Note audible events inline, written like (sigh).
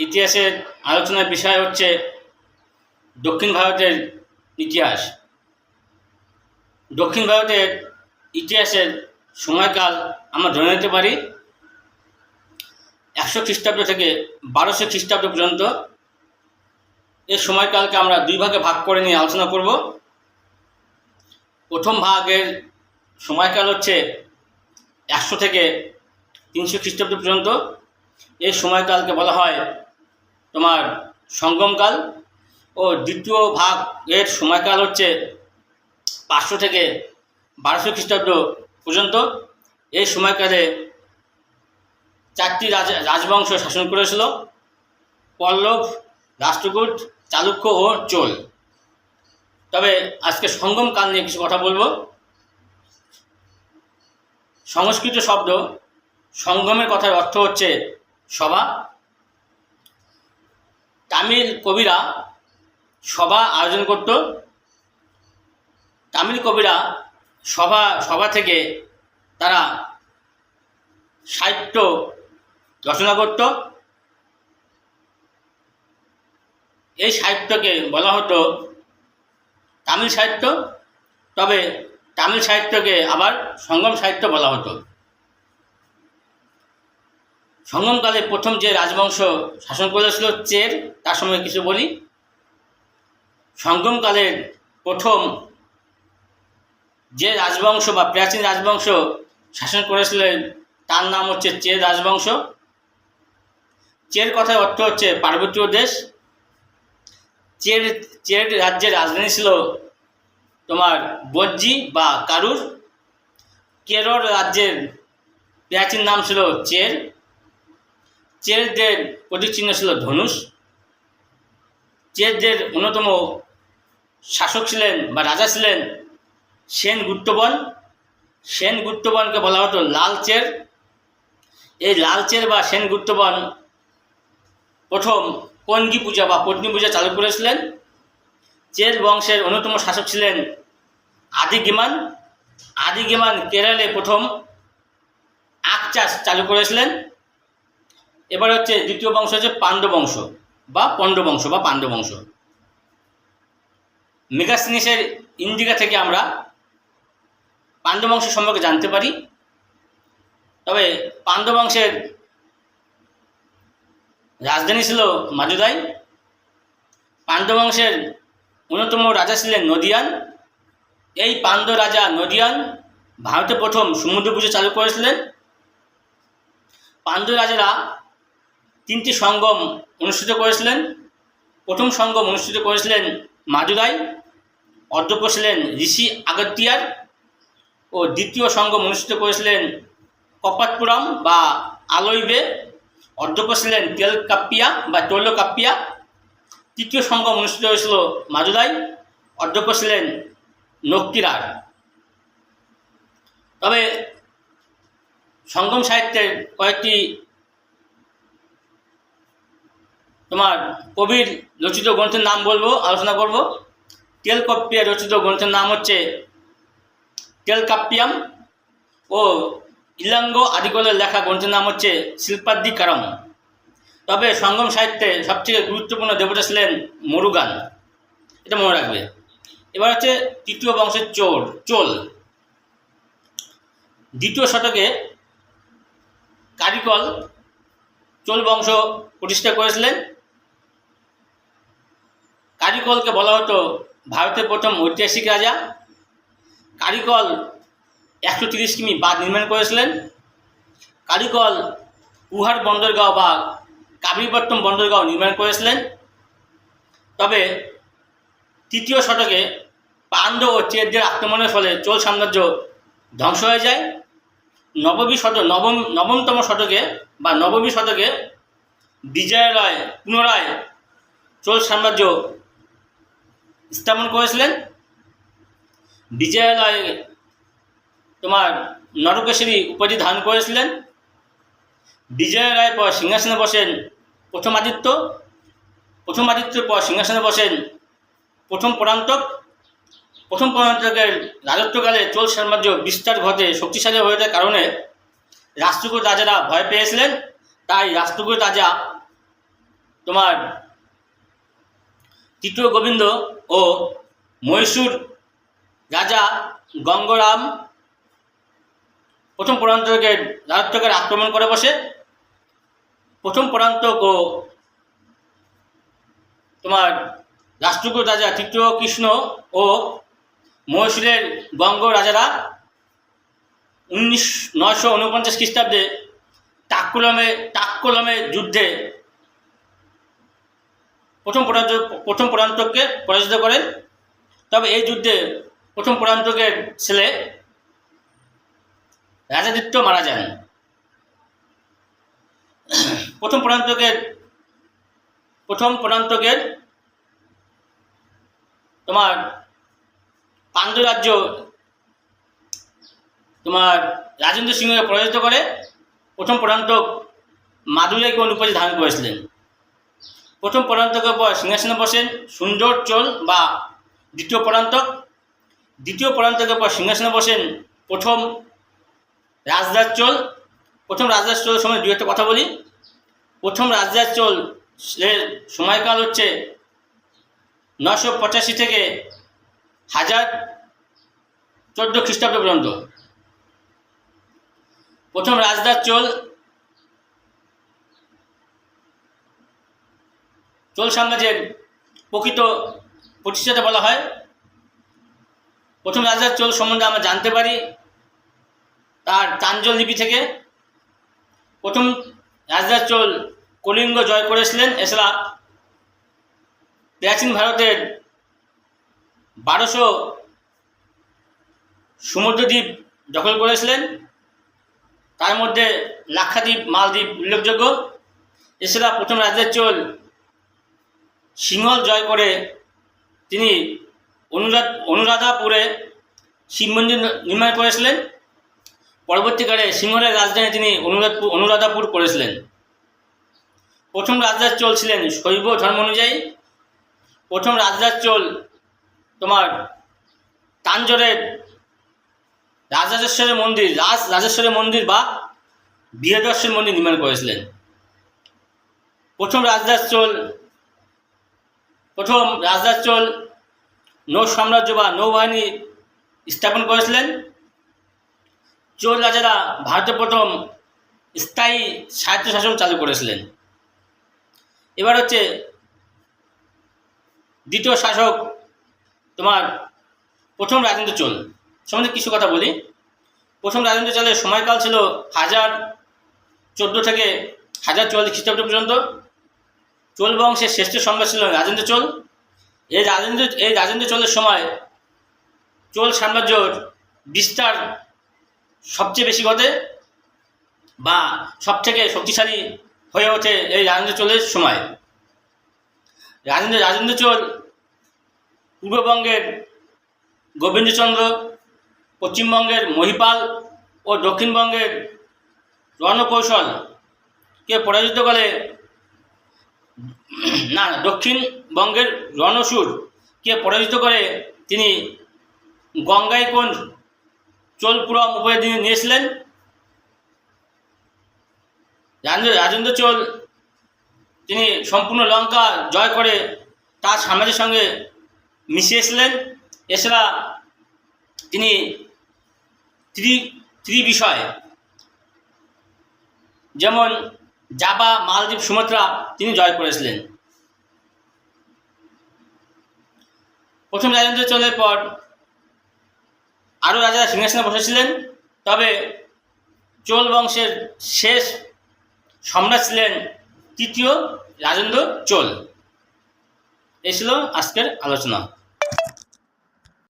ইতিহাসের আলোচনার বিষয় হচ্ছে দক্ষিণ ভারতের ইতিহাস। দক্ষিণ ভারতের ইতিহাসের সময়কাল আমরা ধরে নিতে পারি একশো খ্রিস্টাব্দ থেকে বারোশো খ্রিস্টাব্দ পর্যন্ত। এই সময়কালকে আমরা দুই ভাগে ভাগ করে নিয়ে আলোচনা করব। প্রথম ভাগের সময়কাল হচ্ছে একশো থেকে তিনশো খ্রিস্টাব্দ পর্যন্ত। এই সময়কালকে বলা হয় তোমার সঙ্গমকাল ও দ্বিতীয় ভাগ এর সময়কাল হচ্ছে পাঁচশো থেকে বারোশো খ্রিস্টাব্দ পর্যন্ত। এই সময়কালে চারটি রাজ রাজবংশ শাসন করেছিল, পল্লব, রাষ্ট্রকূট, চালুক্য ও চোল। তবে আজকে সঙ্গম কাল নিয়ে কিছু কথা বলব। সংস্কৃত শব্দ সঙ্গমের কথার অর্থ হচ্ছে সভা। তামিল কবিরা সভা আয়োজন করত। তামিল কবিরা সভা সভা থেকে তারা সাহিত্য রচনা করত। এই সাহিত্যকে বলা হতো তামিল সাহিত্য, তবে তামিল সাহিত্যকে আবার সঙ্গম সাহিত্য বলা হতো। সঙ্গমকালে প্রথম যে রাজবংশ শাসন করেছিল চের, তার সময় কিছু বলি। সঙ্গমকালের প্রথম যে রাজবংশ বা প্রাচীন রাজবংশ শাসন করেছিলেন তার নাম হচ্ছে চের রাজবংশ। চের কথার অর্থ হচ্ছে পার্বতীয় দেশ। চের চের রাজ্যের রাজধানী ছিল তোমার বজ্জি বা কারুর। কেরল রাজ্যের প্রাচীন নাম ছিল চের। চেরদের প্রতিচিহ্ন ছিল ধনুষ। চেরদের অন্যতম শাসক ছিলেন বা রাজা ছিলেন সেন গুপ্তবন। সেন গুপ্তবনকে বলা হতো লাল চের। এই লাল চের বা সেন গুপ্তবন প্রথম কনগি পূজা বা পত্নী পূজা চালু করেছিলেন। চের বংশের অন্যতম শাসক ছিলেন আদিগিমান। আদিগিমান কেরালে প্রথম আখ চাষ চালু করেছিলেন। এবার হচ্ছে দ্বিতীয় বংশ হচ্ছে পাণ্ড্য বংশ বা পণ্ড বংশ বা পাণ্ড্য বংশ। মেগাসিনিসের ইন্ডিকা থেকে আমরা পাণ্ড্য বংশ সম্পর্কে জানতে পারি। তবে পাণ্ড্য বংশের রাজধানী ছিল মাদুরাই। পাণ্ড্য বংশের অন্যতম রাজা ছিলেন নদিয়ান। এই পাণ্ড রাজা নদিয়ান ভারতে প্রথম সমুদ্র পুজো চালু করেছিলেন। পাণ্ড্য রাজারা তিনটি সঙ্গম অনুষ্ঠিত করেছিলেন। প্রথম সঙ্গম অনুষ্ঠিত করেছিলেন মাদুরাই, অধ্যক্ষ ছিলেন ঋষি আগত্তিয়ার ও দ্বিতীয় সঙ্গম অনুষ্ঠিত করেছিলেন কপাতপুরম বা আলইবে, অধ্যক্ষ ছিলেন তেল কাপ্পিয়া বা তৈল কাপ্পিয়া তৃতীয় সঙ্গম অনুষ্ঠিত হয়েছিল মাদুরাই, অধ্যক্ষ ছিলেন নক্তিরার। তবে সঙ্গম সাহিত্যের কয়েকটি তোমার কবির রচিত গ্রন্থের নাম বলব, আলোচনা করব। তেলকপ্পিয়া রচিত গ্রন্থের নাম হচ্ছে তেলকাপ্পিয়াম ও ইলাঙ্গ আদিকলের লেখা গ্রন্থের নাম হচ্ছে শিল্পাদ্দিকারম তবে সঙ্গম সাহিত্যে সবথেকে গুরুত্বপূর্ণ দেবতা ছিলেন মরুগান। এটা মনে রাখবে। এবার হচ্ছে তৃতীয় বংশের চোর, চোল। দ্বিতীয় শতকে কারিকল চোল বংশ প্রতিষ্ঠা করেছিলেন। কারিকলকে বলা হতো ভারতের প্রথম ঐতিহাসিক রাজা। কারিকল একশো তিরিশ কিমি বাঁধ নির্মাণ করেছিলেন। কারিকল উহার বন্দরগাঁও বা কাবরিপট্টম বন্দরগাঁও নির্মাণ করেছিলেন। তবে তৃতীয় শতকে পাণ্ড ও চেরদের আক্রমণের ফলে চোল সাম্রাজ্য ধ্বংস হয়ে যায়। নবমী শত, নবম, নবমতম শতকে বা নবমী শতকে বিজয়রায় পুনরায় চোল সাম্রাজ্য স্থাপন করেছিলেন। বিজয়ালয় তোমার নরকেশ্বরী উপাধি ধারণ করেছিলেন। বিজয় রায়ের পর সিংহাসনে বসেন প্রথম আদিত্য প্রথম আদিত্যের পর সিংহাসনে বসেন প্রথম পরান্তক প্রথম পরান্তকের রাজত্বকালে চোল সাম্রাজ্য বিস্তার ঘটে শক্তিশালী হয়ে ওঠার কারণে রাষ্ট্রকূট রাজারা ভয় পেয়েছিলেন। তাই রাষ্ট্রকূট রাজা তোমার তৃতীয় গোবিন্দ ও মহীশূর রাজা গঙ্গরাম প্রথম পরান্তকের রাজত্বকের আক্রমণ করে বসে। প্রথম পরান্তক ও তোমার রাষ্ট্রকূট রাজা তৃতীয় কৃষ্ণ ও মহীশূরের গঙ্গ রাজারা উনিশ, নয়শো উনপঞ্চাশ খ্রিস্টাব্দে টাক্কলমে টাক্কলমে যুদ্ধে প্রথম প্রথম পরান্তককে পরাজিত করেন। তবে এই যুদ্ধে প্রথম পরান্তকের ছেলে রাজাদিত্য মারা যান। প্রথম পরান্তকের প্রথম পরান্তকের তোমার পাণ্ডু রাজ্য তোমার রাজেন্দ্র সিংহকে পরাজিত করে প্রথম পরান্তক মাদুরাইকে অনুপাতি ধারণ করেছিলেন। প্রথম পরান্তকের পর সিংহাসনে বসেন, সুন্দর চোল বা দ্বিতীয় পরান্তক দ্বিতীয় পরান্তকের পর সিংহাসনে বসেন, প্রথম রাজদাস চোল। প্রথম রাজদাস চোলের সময় দু একটা কথা বলি। প্রথম রাজদাস চোল এর সময়কাল হচ্ছে নশো পঁচাশি থেকে হাজার চোদ্দ খ্রিস্টাব্দ পর্যন্ত। প্রথম রাজদাস চোল চোল সাম্রাজ্যের প্রকৃত প্রতিষ্ঠাতা বলা হয়। প্রথম রাজদাস চোল সম্বন্ধে আমরা জানতে পারি, তার তাঞ্জল লিপি থেকে। প্রথম রাজদাস চোল কলিঙ্গ জয় করেছিলেন, এছাড়া প্রাচীন ভারতের বারোশো সমুদ্রদ্বীপ দখল করেছিলেন। তার মধ্যে লাক্ষাদ্বীপ, মালদ্বীপ উল্লেখযোগ্য। এছাড়া প্রথম রাজের চোল সিংহল জয় করে তিনি অনুরাধ, অনুরাধাপুরে শিব মন্দির নির্মাণ করেছিলেন। পরবর্তীকালে সিংহলের রাজধানী তিনি অনুরাধপুর অনুরাধাপুর করেছিলেন। প্রথম রাজরাজ চোল ছিলেন শৈব ধর্ম অনুযায়ী। প্রথম রাজরাজ চোল তোমার তাঞ্জোরের রাজরাজেশ্বরের মন্দির, রাজ, রাজেশ্বরের মন্দির বা বৃহদর্শন মন্দির নির্মাণ করেছিলেন। প্রথম রাজরাজ চোল প্রথম রাজরাজ চোল, নৌ সাম্রাজ্য বা নৌবাহিনী স্থাপন করেছিলেন। চোল রাজারা ভারতে প্রথম স্থায়ী স্বায়ত্তশাসন চালু করেছিলেন। এবার হচ্ছে দ্বিতীয় শাসক তোমার প্রথম রাজেন্দ্র চোল সম্বন্ধে কিছু কথা বলি। প্রথম রাজেন্দ্র চোলের সময়কাল ছিল হাজার চোদ্দ থেকে হাজার চুয়াল্লিশ খ্রিস্টাব্দ পর্যন্ত। চোল বংশের শ্রেষ্ঠ সম্রাট ছিল রাজেন্দ্র চোল। এই রাজেন্দ্র এই রাজেন্দ্র চোলের সময় চোল সাম্রাজ্যর বিস্তার সবচেয়ে বেশি ঘটে বা সবথেকে শক্তিশালী হয়ে ওঠে এই রাজেন্দ্র চোলের সময়। রাজেন্দ্র রাজেন্দ্র চোল পূর্ববঙ্গের গোবিন্দচন্দ্র, পশ্চিমবঙ্গের মহিপাল ও দক্ষিণবঙ্গের রণকৌশলকে পরাজিত করে (clears throat) না দক্ষিণবঙ্গের রণসুরকে পরাজিত করে তিনি গঙ্গাইকোন্ড, চোলপুরম উপরে তিনি নিয়েছিলেন। রাজেন্দ্র চোল তিনি সম্পূর্ণ লঙ্কা জয় করে তার সাম্রাজ্যের সঙ্গে মিশিয়েছিলেন। এছাড়া তিনি ত্রি ত্রি বিষয় যেমন জাবা, মালদ্বীপ, সুমাত্রা তিনি জয় করেছিলেন। প্রথম রাজেন্দ্র চোলের পর আরও রাজারা সিংহাসনে বসেছিলেন, তবে চোল বংশের শেষ সম্রাট ছিলেন তৃতীয় রাজেন্দ্র চোল। এই ছিল আজকের আলোচনা।